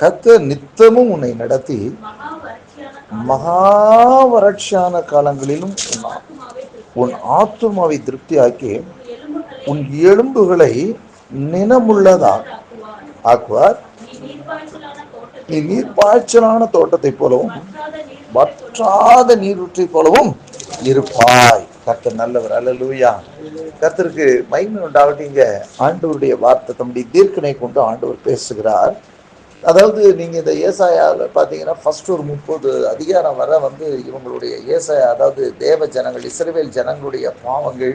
கர்த்தர் நித்தமும் உன்னை நடத்தி மகா வறட்சியான காலங்களிலும் உன் ஆத்துமாவை திருப்தியாக்கி உன் எலும்புகளை நினமுள்ளதா ஆக்குவார். நீ நீர்ப்பாய்ச்சலான தோட்டத்தை போலவும் வற்றாத நீரூற்றை போலவும் இருப்பாய். கர்த்தர் நல்லவர். அல்லலூயா. கர்த்தருக்கு மகிமை உண்டாகட்டும் ஆண்டவருடைய வார்த்தை தம்முடைய தீர்க்கனை கொண்டு ஆண்டவர் பேசுகிறார். அதாவது நீங்கள் இந்த ஏசாயாவில் பார்த்தீங்கன்னா ஃபஸ்ட் ஒரு முப்பது அதிகாரம் வர வந்து இவங்களுடைய ஏசாயா அதாவது தேவ ஜனங்கள் இஸ்ரவேல் ஜனங்களுடைய பாவங்கள்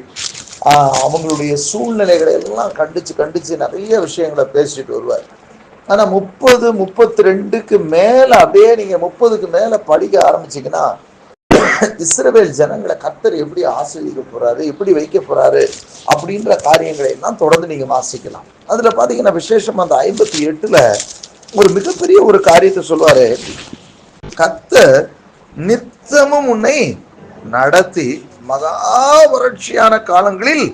அவங்களுடைய சூழ்நிலைகளை எல்லாம் கண்டிச்சு கண்டிச்சு நிறைய விஷயங்களை பேசிட்டு வருவார். ஆனால் முப்பது முப்பத்தி ரெண்டுக்கு மேலே அப்படியே நீங்கள் முப்பதுக்கு மேலே படிக்க ஆரம்பிச்சீங்கன்னா இஸ்ரவேல் ஜனங்களை கர்த்தர் எப்படி ஆசிரியக்க போகிறாரு எப்படி வைக்க போகிறாரு அப்படின்ற காரியங்களை எல்லாம் தொடர்ந்து நீங்கள் வாசிக்கலாம். அதில் பார்த்தீங்கன்னா விசேஷமாக அந்த ஐம்பத்தி எட்டில் ஒரு மிகப்பெரிய ஒரு காரியத்தை சொல்வாரு. கத்த நித்தமும் உன்னை நடத்தி மகா வறட்சியான காலங்களில்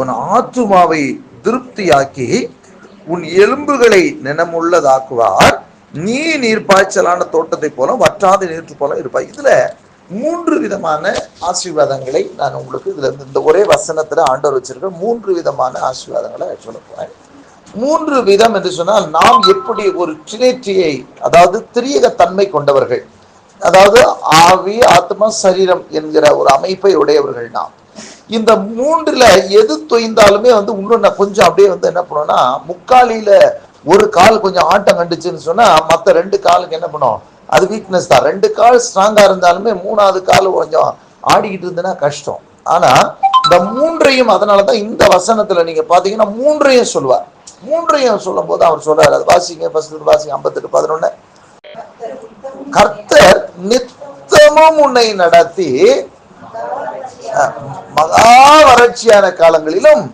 உன் ஆத்துமாவை திருப்தியாக்கி உன் எலும்புகளை நினமுள்ளதாக்குவார். நீ நீர்ப்பாய்ச்சலான தோட்டத்தை போல வற்றாத நீர் போல இருப்பாய். இதுல மூன்று விதமான ஆசீர்வாதங்களை நான் உங்களுக்கு இதுல இந்த ஒரே வசனத்துல ஆண்டவர் வச்சிருக்க மூன்று விதமான ஆசீர்வாதங்களை சொல்ல போறேன். மூன்று விதம் என்று சொன்னால் நாம் எப்படி ஒரு ட்ரினிட்டியை அதாவது திரியக தன்மை கொண்டவர்கள் அதாவது ஆவி ஆத்மா சரீரம் என்கிற ஒரு அமைப்பை உடையவர்கள் நாம். இந்த மூன்றுல எது தொய்ந்தாலுமே வந்து இன்னும் கொஞ்சம் அப்படியே வந்து என்ன பண்ணுவோம்னா முக்காலியில ஒரு கால் கொஞ்சம் ஆட்டம் கண்டுச்சுன்னு சொன்னா மத்த ரெண்டு காலுக்கு என்ன பண்ணும் அது வீக்னஸ் தான். ரெண்டு கால் ஸ்ட்ராங்கா இருந்தாலுமே மூணாவது கால் கொஞ்சம் ஆடிக்கிட்டு இருந்ததுன்னா கஷ்டம். ஆனா இந்த மூன்றையும் அதனாலதான் இந்த வசனத்துல நீங்க பாத்தீங்கன்னா மூன்றையும் சொல்லுவார். மூன்றையும் சொல்லும் போது அவர் சொல்றாரு. அது வாசிங்க ஃபர்ஸ்ட் வாசிங்க ஐம்பத்தெட்டு பதினொன்னு. கர்த்தர் நித்தமும் உன்னை நடத்தி மகா வறட்சியான காலங்களிலும்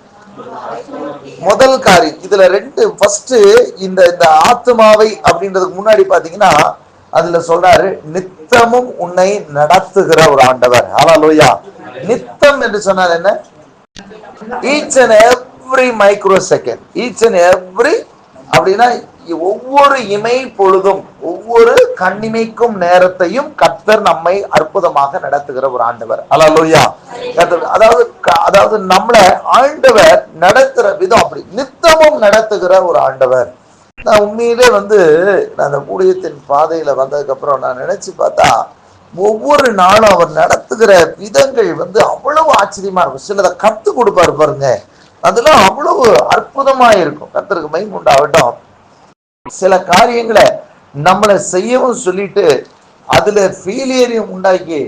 முதல் காரியம். இதுல ரெண்டு ஃபர்ஸ்ட் இந்த இந்த ஆத்மாவை அப்படின்றதுக்கு முன்னாடி பாத்தீங்கன்னா அதுல சொல்றாரு நித்தமும் உன்னை நடத்துகிற ஒரு ஆண்டவர். ஹalleluya. நித்தம் என்று சொன்னார் என்ன? Each and every micro second each and every அப்படின்னா ஒவ்வொரு இமை பொழுதும் ஒவ்வொரு கண்ணிமைக்கும் நேரத்தையும் கர்த்தர் நம்மை அற்புதமாக நடத்துகிற ஒரு ஆண்டவர். அலலுயா அதாவது அதாவது நம்மள ஆண்டவர் நடத்துற விதம் அப்படி நித்தமும் நடத்துகிற ஒரு ஆண்டவர். நான் உண்மையிலே வந்து நான் அந்த ஊழியத்தின் பாதையில வந்ததுக்கு அப்புறம் நான் நினைச்சு பார்த்தா ஒவ்வொரு நாளும் அவர் நடத்துகிற விதங்கள் வந்து அவ்வளவு ஆச்சரியமா இருக்கும். சிலதை கத்து கொடுப்பாரு பாருங்க. அதெல்லாம் அவ்வளவு அற்புதமா இருக்கும் கத்தருக்கு மைம் உண்டாகட்டும். சில காரியங்களை நம்மளை செய்யவும் சொல்லிட்டு அதுல ஃபெயிலியரையும் உண்டாக்கி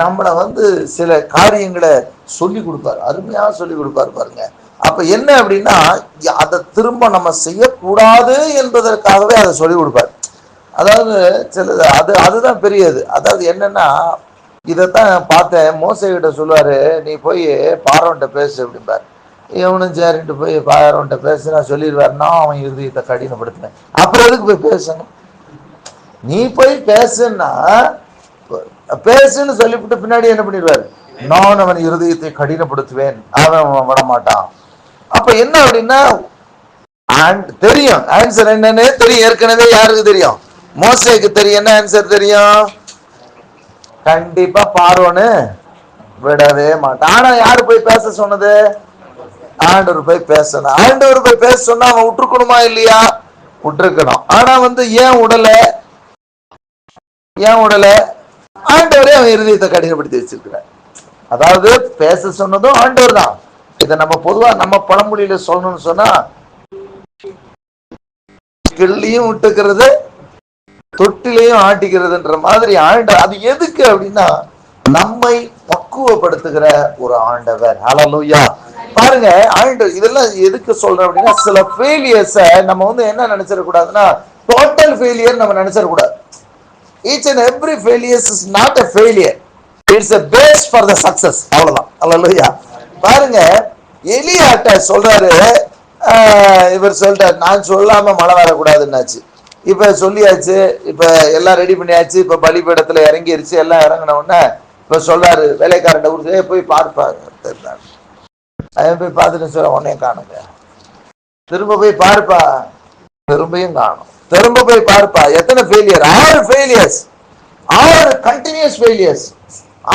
நம்மளை வந்து சில காரியங்களை சொல்லி கொடுப்பாரு. அருமையாக சொல்லி கொடுப்பாரு பாருங்க. அப்ப என்ன அப்படின்னா அதை திரும்ப நம்ம செய்யக்கூடாது என்பதற்காகவே அதை சொல்லி கொடுப்பாரு. அதாவது சிலது அது அதுதான் பெரியது. அதாவது என்னன்னா இதைத்தான் பார்த்தேன். மோசைகிட்ட சொல்லுவாரு நீ போய் பாரவன்ட்ட பேசு அப்படிம்பார். இவனும் சரின்ட்டு போய் பாரோன்ட்ட பேசு நான் நான் அவன் இருதயத்தை கடினப்படுத்தினேன் அப்புறம் எதுக்கு போய் பேசணும் நீ போய் பேசுன்னா பேசுன்னு சொல்லிவிட்டு பின்னாடி என்ன பண்ணிடுவாரு? நான் அவன் இருதயத்தை கடினப்படுத்துவேன். அவன் விட மாட்டான் அப்ப என்ன அப்படின்னா தெரியும். ஆன்சர் என்னன்னு தெரியும். ஏற்கனவே யாருக்கு தெரியும்? மோசைக்கு தெரியும். என்ன ஆன்சர் தெரியும்? கண்டிப்பா பார்வோன்னு விடவே மாட்டான். ஆனா யாரு போய் பேச சொன்னது? ஆண்டவர் போய் பேசணும். ஆண்டவர் போய் பேச சொன்னா அவன் விட்டுருக்கணுமா இல்லையா? விட்டுருக்கணும். ஆனா வந்து ஏன் உடல? ஏன் உடல? ஆண்டவரே அவன் இருதயத்தை கடினப்படுத்தி வச்சிருக்கிறார். அதாவது பேச சொன்னதும் ஆண்டவர் தான். இதை நம்ம பொதுவா நம்ம பழமொழியில சொல்லணும்னு சொன்னா கிள்ளியும் விட்டுக்கிறது தொட்டிலையும் ஆட்டிக்கிறதுன்ற மாதிரி ஆண்ட அது எதுக்கு அப்படின்னா நம்மை பக்குவப்படுத்துகிற ஒரு ஆண்டவர். ஹalleluya பாருங்க ஆண்டு இதெல்லாம் எதுக்கு சொல்றேன் அப்படின்னா சில ஃபெயிலியர்ஸ நம்ம வந்து என்ன நினைச்சிட கூடாதுன்னா டோட்டல் ஃபெயிலியர் நம்ம நினைச்சிட கூடாது each and every failures is not a failure it's a base for the success அவ்வளவுதான். ஹalleluya பாருங்க எலியாட்ட சொல்றாரு ஆஹ் இவர் சொல்லிட்டார் நான் சொல்லாம மழை வரக்கூடாதுன்னாச்சு. இப்ப சொல்லியாச்சு இப்ப எல்லாம் ரெடி பண்ணியாச்சு இப்ப பலிபீடத்துல இறங்கிருச்சு எல்லாம் இறங்கின உடனே இப்ப சொல்றாரு வேலைக்காரன் ஊருக்கு போய் பார்ப்பாரு. தெரிந்தார் அவன் போய் பார்த்துட்டு சொல்ல உடனே காணுங்க. திரும்ப போய் பார்ப்பா. திரும்பியும் காணும். திரும்ப போய் பார்ப்பா. எத்தனை ஃபெயிலியர் ஆறு ஃபெயிலியர்ஸ் ஆறு கண்டினியூஸ் ஃபெயிலியர்ஸ்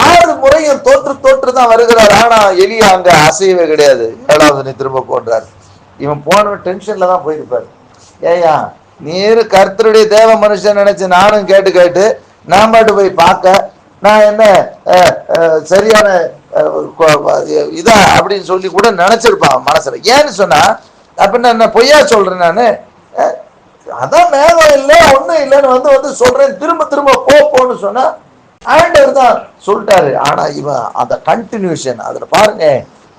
ஆறு முறையும் தோற்று தோற்று தான் வருகிறார். ஆனா எலியா அங்க அசையவே கிடையாது. ஏழாவது நீ திரும்ப போன்றார். இவன் போன டென்ஷன்ல தான் போயிருப்பாரு. ஏயா நீர் கர்த்தருடைய தேவ மனுஷன் நினைச்சு நானும் கேட்டு கேட்டு நான் பாட்டு போய் பார்க்க நான் என்ன சரியான இதா அப்படின்னு சொல்லி கூட நினைச்சிருப்பான் மனசுல. ஏன்னு சொன்னா அப்படின்னு என்ன பொய்யா சொல்றேன் நானு? அதான் மேகம் இல்லை ஒண்ணும் இல்லைன்னு வந்து வந்து சொல்றேன். திரும்ப திரும்ப போ போன்னு சொன்னா ஆண்டவர் தான் சொல்லிட்டாரு. ஆனா இவன் அந்த கண்டினியூஷன் அதுல பாருங்க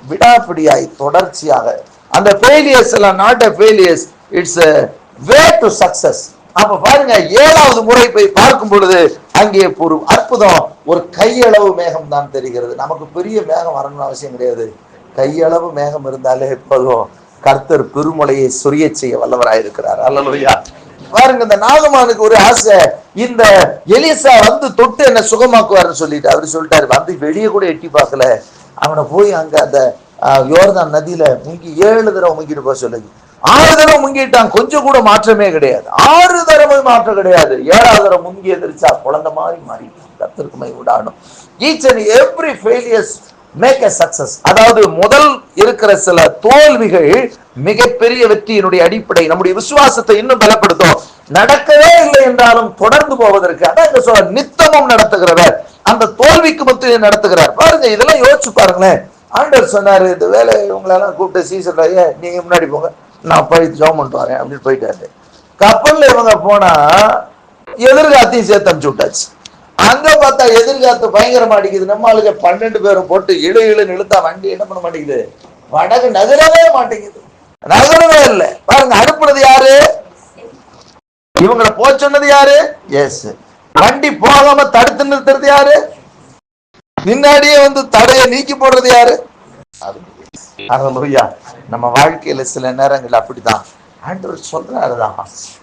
விடாப்பிடியாய் தொடர்ச்சியாக. அந்த ஃபெயிலியர்ஸ் எல்லாம் not a failures it's way to success அப்ப பாருங்க ஏழாவது முறை போய் பார்க்கும் பொழுது அங்கே ஒரு அற்புதம். ஒரு கையளவு மேகம் தான் தெரிகிறது. நமக்கு பெரிய மேகம் வரணும்னு அவசியம் கிடையாது. கையளவு மேகம் இருந்தாலே போதும். கர்த்தர் பெருமலையை சொரிய செய்ய வல்லவராயிருக்கிறார் அல்லலுயா. பாருங்க இந்த நாகமானுக்கு ஒரு ஆசை. இந்த எலிசா வந்து தொட்டு என்ன சுகமாக்குவாருன்னு சொல்லிட்டு அவரு சொல்லிட்டாரு. வந்து வெளியே கூட எட்டி பார்க்கல. அவனை போய் அங்க அந்த யோர்தான் நதியில முங்கி ஏழு தடவை முங்கிட்டு போக சொல்லுங்க. ஆறு தடவை முங்கிட்டான் கொஞ்சம் கூட மாற்றமே கிடையாது. ஆறு தடவை மாற்றம் கிடையாது. ஏழாவது தடவை முங்கி எதிர்ச்சா குழந்தை மாதிரி மாறிட்டான். கத்திற்கு மை விடாணும் each and every failures make a success அதாவது முதல் இருக்கிற சில தோல்விகள் மிகப்பெரிய வெற்றியினுடைய அடிப்படை. நம்முடைய விசுவாசத்தை இன்னும் பலப்படுத்தும். நடக்கவே இல்லை என்றாலும் தொடர்ந்து போவதற்கு. அதான் இந்த சொல்ல நித்தமும் நடத்துகிறவர். அந்த தோல்விக்கு மட்டும் நடத்துகிறார். பாருங்க இதெல்லாம் யோசிச்சு பாருங்களேன். ஆண்டவர் சொன்னாரு இந்த வேலை இவங்களெல்லாம் கூப்பிட்டு சீசன் ஐயா நீங்க முன்னாடி போங்க. நான் போய் ஜோம் பண்ணிட்டு வரேன் அப்படின்னு போயிட்டாரு. கப்பல்ல இவங்க போனா எதிர்காத்தையும் சேர்த்து அனுப்பிச்சு விட்டாச்சு. அங்க பார்த்தா எதிர்காத்து பயங்கரமா அடிக்குது. நம்ம ஆளுங்க பன்னெண்டு பேரும் போட்டு இழு இழுன்னு இழுத்தா வண்டி என்ன பண்ண மாட்டேங்குது? வடகு நகரவே மாட்டேங்குது. நகரவே இல்லை. பாருங்க அனுப்புனது யாரு? இவங்களை போக சொன்னது யாரு? எஸ் வண்டி போகாம தடுத்து நிறுத்துறது யாரு? முன்னாடியே வந்து தடையை நீக்கி போடுறது யாரு? ஹalleluya நம்ம வாழ்க்கையில சில நேரங்கள் அப்படிதான் ஆண்டவர் சொல்றாருதான்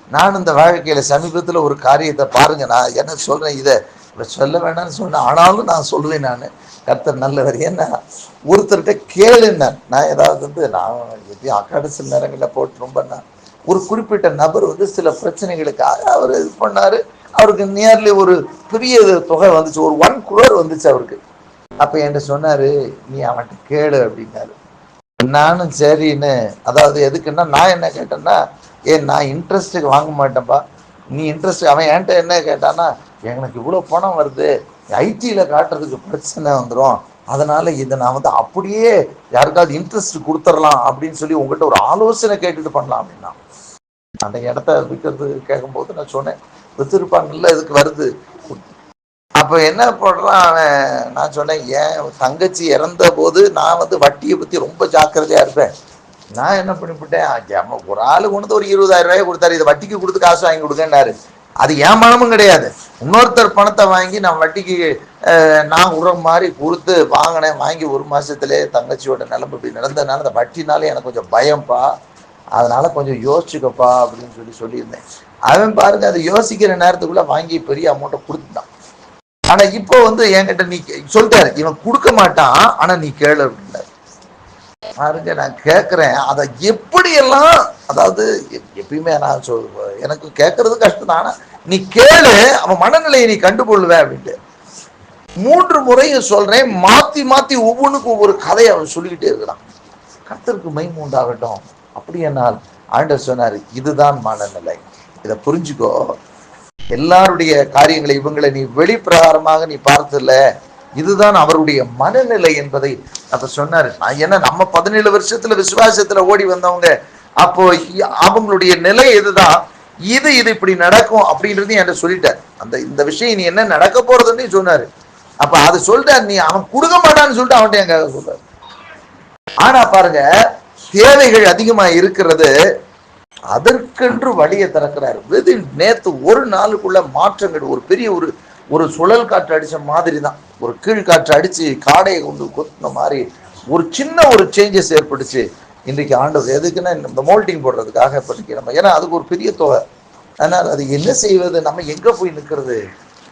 நான் இந்த வாழ்க்கையில சமீபத்துல ஒரு காரியத்தை பாருங்க நான் என்ன சொல்றேன் இதை. சொல்ல வேணாம்னு சொன்னேன் ஆனாலும் நான் சொல்லுவேன் நான். கர்த்தர் நல்லவர். ஏன்னா ஒருத்தர்கிட்ட கேளுன்னார் நான் ஏதாவது வந்து நான் எப்படியும் அக்காடு சில நேரங்களில் போட்டு ரொம்ப நான் ஒரு குறிப்பிட்ட நபர் வந்து சில பிரச்சனைகளுக்காக அவர் இது பண்ணாரு. அவருக்கு நியர்லி ஒரு பெரிய தொகை வந்துச்சு. ஒரு ஒன் குரோர் வந்துச்சு அவருக்கு. அப்ப என்கிட்ட சொன்னாரு நீ அவன்கிட்ட கேளு அப்படின்னாரு. நானும் சரின்னு அதாவது எதுக்குன்னா நான் என்ன கேட்டேன்னா ஏ நான் இன்ட்ரெஸ்ட்டுக்கு வாங்க மாட்டேன்ப்பா நீ இன்ட்ரெஸ்ட் அவன் என்கிட்ட என்ன கேட்டான்னா எனக்கு இவ்வளோ பணம் வருது ஐடியில் காட்டுறதுக்கு பிரச்சனை வந்துடும் அதனால் இதை நான் வந்து அப்படியே யாருக்காவது இன்ட்ரெஸ்ட் கொடுத்துடலாம் அப்படின்னு சொல்லி உங்கள்கிட்ட ஒரு ஆலோசனை கேட்டுட்டு பண்ணலாம் அப்படின்னா. அந்த இடத்த விற்கிறது கேட்கும்போது நான் சொன்னேன் வித்துருப்பாங்கல்ல இதுக்கு வருது? அப்போ என்ன பண்ணுறான் அவன்? நான் சொன்னேன் ஏன் தங்கச்சி இறந்த போது நான் வந்து வட்டியை பற்றி ரொம்ப ஜாக்கிரதையாக இருப்பேன். நான் என்ன பண்ணிவிட்டேன் ஒரு ஆள் கொண்டு வந்து ஒரு இருபதாயிரம் ரூபாய் கொடுத்தாரு. இதை வட்டிக்கு கொடுத்து காசு வாங்கி கொடுங்கன்னாரு. அது என் பணமும் கிடையாது. இன்னொருத்தர் பணத்தை வாங்கி நான் வட்டிக்கு நான் உற மாதிரி கொடுத்து வாங்கினேன். வாங்கி ஒரு மாதத்துலேயே தங்கச்சியோட நிலைமை இப்படி நடந்ததுனால அந்த வட்டினாலே எனக்கு கொஞ்சம் பயம்ப்பா அதனால் கொஞ்சம் யோசிச்சுக்கப்பா அப்படின்னு சொல்லி சொல்லியிருந்தேன். அவன் பாருங்க அதை யோசிக்கிற நேரத்துக்குள்ளே வாங்கி பெரிய அமௌண்ட்டை கொடுத்துட்டான். ஆனா இப்போ வந்து என்கிட்ட நீ சொல்லிட்டாரு. இவன் கொடுக்க மாட்டான் ஆனா நீ கேளு அப்படின்னாரு. பாருங்க நான் கேட்கிறேன் அதை எப்படியெல்லாம் அதாவது எப்- எப்பயுமே நான் சொல் எனக்கு கேட்கறது கஷ்டம் தான் நீ கேளு அவன் மனநிலையை நீ கண்டுகொள்ளுவ அப்படின்ட்டு. மூன்று முறையும் சொல்றேன். மாத்தி மாத்தி ஒவ்வொன்றுக்கும் ஒவ்வொரு கதையை அவன் சொல்லிக்கிட்டே இருக்கிறான். கத்தருக்கு மைம் உண்டாகட்டும் அப்படி என்னால் ஆண்டர் சொன்னார் இதுதான் மனநிலை. இதை புரிஞ்சுக்கோ. எல்லாருடைய காரியங்களை இவங்களை நீ வெளிப்பிரகாரமாக நீ பார்த்ததில்ல. இதுதான் அவருடைய மனநிலை என்பதை அப்ப சொன்னாரு. நான் என்ன நம்ம பதினேழு வருஷத்துல விசுவாசத்துல ஓடி வந்தவங்க. அப்போ அவங்களுடைய நிலை இதுதான் இது இது இப்படி நடக்கும் அப்படின்றதையும் என்கிட்ட சொல்லிட்டார். அந்த இந்த விஷயம் நீ என்ன நடக்க போறதுன்னு சொன்னாரு. அப்ப அது சொல்லிட்டார் நீ அவன் கொடுக்க மாட்டான்னு சொல்லிட்டு அவன்கிட்ட எங்க சொல்றாரு. ஆனா பாருங்க தேவைகள் அதிகமா இருக்கிறது அதற்கென்று வழியை திறக்கிறார். வெதின் நேற்று ஒரு நாளுக்குள்ள மாற்றங்கள் ஒரு பெரிய ஒரு ஒரு சுழல் காற்று அடித்த மாதிரி தான் ஒரு கீழ் காற்று அடித்து காடையை கொண்டு கொத்தின மாதிரி ஒரு சின்ன ஒரு சேஞ்சஸ் ஏற்பட்டுச்சு. இன்றைக்கு ஆண்டவர் எதுக்குன்னா இந்த மோல்டிங் போடுறதுக்காக இப்போ நம்ம ஏன்னா அதுக்கு ஒரு பெரிய தொகை. அதனால் அது என்ன செய்வது நம்ம எங்கே போய் நிற்கிறது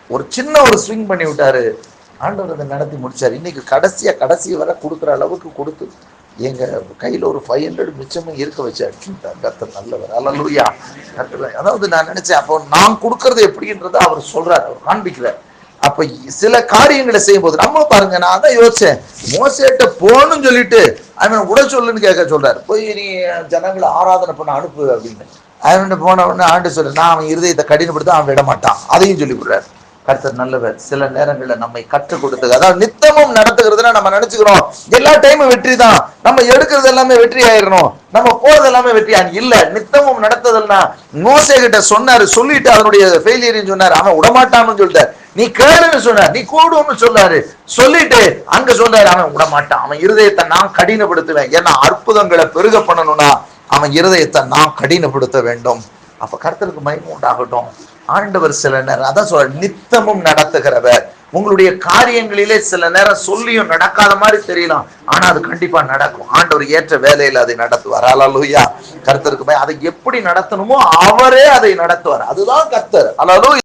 ஒரு சின்ன ஒரு ஸ்விங் பண்ணி விட்டாரு. ஆண்டவர் அதை நடத்தி முடிச்சார். இன்னைக்கு கடைசியாக கடைசி வரை கொடுக்குற அளவுக்கு கொடுத்து எங்கள் கையில் ஒரு ஃபைவ் ஹண்ட்ரட் மிச்சமும் இருக்க வச்சு அடிச்சுட்டார் கர்த்தர் நல்லவர். அல்லூயா கர்த்தர். அதாவது நான் நினைச்சேன் அப்போ நான் கொடுக்கறது எப்படின்றத அவர் சொல்றார். அவர் காண்பிக்கிறார். அப்ப சில காரியங்களை செய்யும் போது நம்ம பாருங்க நான் தான் யோசிச்சேன். மோசேட்ட போகணும்னு சொல்லிட்டு அவன் விட சொல்லுன்னு கேட்க சொல்றாரு. போய் நீ ஜனங்களை ஆராதனை பண்ண அனுப்பு அப்படின்னு. அவன் போன உடனே ஆண்டு சொல்லு நான் அவன் இருதயத்தை கடினப்படுத்த அவன் விட மாட்டான். அதையும் சொல்லி விடுறாரு கர்த்தர் நல்லவர். சில நேரங்களில் நம்மை கற்றுக் கொடுத்தது. அதாவது நித்தமும் நடத்துகிறதுனா நம்ம நினைச்சுக்கிறோம் எல்லா டைமும் வெற்றி தான். நம்ம எடுக்கிறது எல்லாமே வெற்றி ஆயிடணும் நம்ம போறது எல்லாமே வெற்றி ஆகணும் இல்ல நித்தமும் நடத்துதல்னா மோசே கிட்ட சொன்னாரு சொல்லிட்டு அதனுடைய ஃபெயிலியர்னு சொன்னாரு. அவன் விடமாட்டான்னு சொல்லிட்டார். நீ கேளுன்னு சொன்னார். நீ கூடுன்னு சொன்னாரு சொல்லிட்டு அங்க சொன்னாரு அவன் விடமாட்டான். அவன் இருதயத்தை நான் கடினப்படுத்துவேன். ஏன்னா அற்புதங்களை பெருக பண்ணணும்னா அவன் இருதயத்தை நான் கடினப்படுத்த வேண்டும். அப்ப கருத்தருக்கு மயமும் உண்டாகட்டும். ஆண்டவர் சில நேரம் அதான் சொல்ற நித்தமும் நடத்துகிறவர். உங்களுடைய காரியங்களிலே சில நேரம் சொல்லியும் நடக்காத மாதிரி தெரியலாம். ஆனா அது கண்டிப்பா நடக்கும். ஆண்டவர் ஏற்ற வேலையில அதை நடத்துவார். அலலூயா கர்த்தருக்கு அதை எப்படி நடத்தணுமோ அவரே அதை நடத்துவார். அதுதான் கர்த்தர். அலலூயா